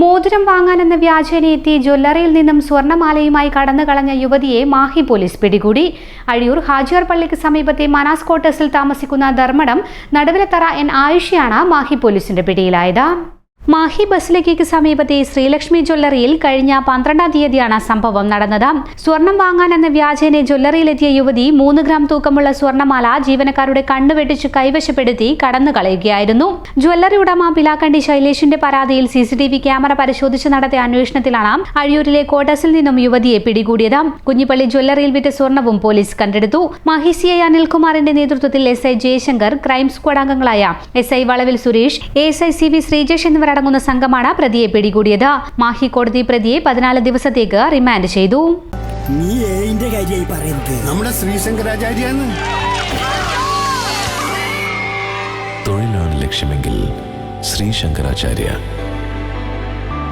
മോതിരം വാങ്ങാനെന്ന വ്യാജേന എത്തി ജ്വല്ലറിയിൽ നിന്നും സ്വർണമാലയുമായി കടന്നു കളഞ്ഞ യുവതിയെ മാഹി പോലീസ് പിടികൂടി. അഴിയൂർ ഹാജിയാർ പള്ളിക്ക് സമീപത്തെ മനാസ് ക്വാർട്ടേഴ്സിൽ താമസിക്കുന്ന ധർമ്മടം നടുവിലത്തറ എൻ ആയുഷിയാണ് മാഹി പോലീസിന്റെ പിടിയിലായത്. മാഹി ബസിലേക്ക് സമീപത്തെ ശ്രീലക്ഷ്മി ജ്വല്ലറിയിൽ കഴിഞ്ഞ പന്ത്രണ്ടാം തീയതിയാണ് സംഭവം നടന്നത്. സ്വർണം വാങ്ങാനെന്ന വ്യാജേനെ ജ്വല്ലറിയിലെത്തിയ യുവതി മൂന്ന് ഗ്രാം തൂക്കമുള്ള സ്വർണമാല ജീവനക്കാരുടെ കണ്ണു വെട്ടിച്ച് കൈവശപ്പെടുത്തി കടന്നു കളയുകയായിരുന്നു. ജ്വല്ലറി ഉടമ പിലാക്കണ്ടി ശൈലേഷിന്റെ പരാതിയിൽ സിസിടിവി ക്യാമറ പരിശോധിച്ച് നടത്തിയ അന്വേഷണത്തിലാണ് അഴിയൂരിലെ കോട്ടസിൽ നിന്നും യുവതിയെ പിടികൂടിയത്. കുഞ്ഞിപ്പള്ളി ജ്വല്ലറിയിൽ വിറ്റ സ്വർണവും പോലീസ് കണ്ടെടുത്തു. മാഹി സി ഐ അനിൽകുമാറിന്റെ നേതൃത്വത്തിൽ S I Jayashankar crime squad അംഗങ്ങളായ എസ് ഐ വളവിൽ Suresh S I C V Sreejesh എന്നിവരടങ്ങുന്ന സംഘമാണ് പ്രതിയെ പിടികൂടിയത്. മാഹി കോടതി പ്രതിയെ പതിനാല് ദിവസത്തേക്ക് റിമാൻഡ് ചെയ്തു. നീ കാര്യമായി പറയുന്നത് നമ്മുടെ ശ്രീശങ്കരാചാര്യാണ് തൊഴിലാണ് ലക്ഷ്യമെങ്കിൽ ശ്രീ ശങ്കരാചാര്യ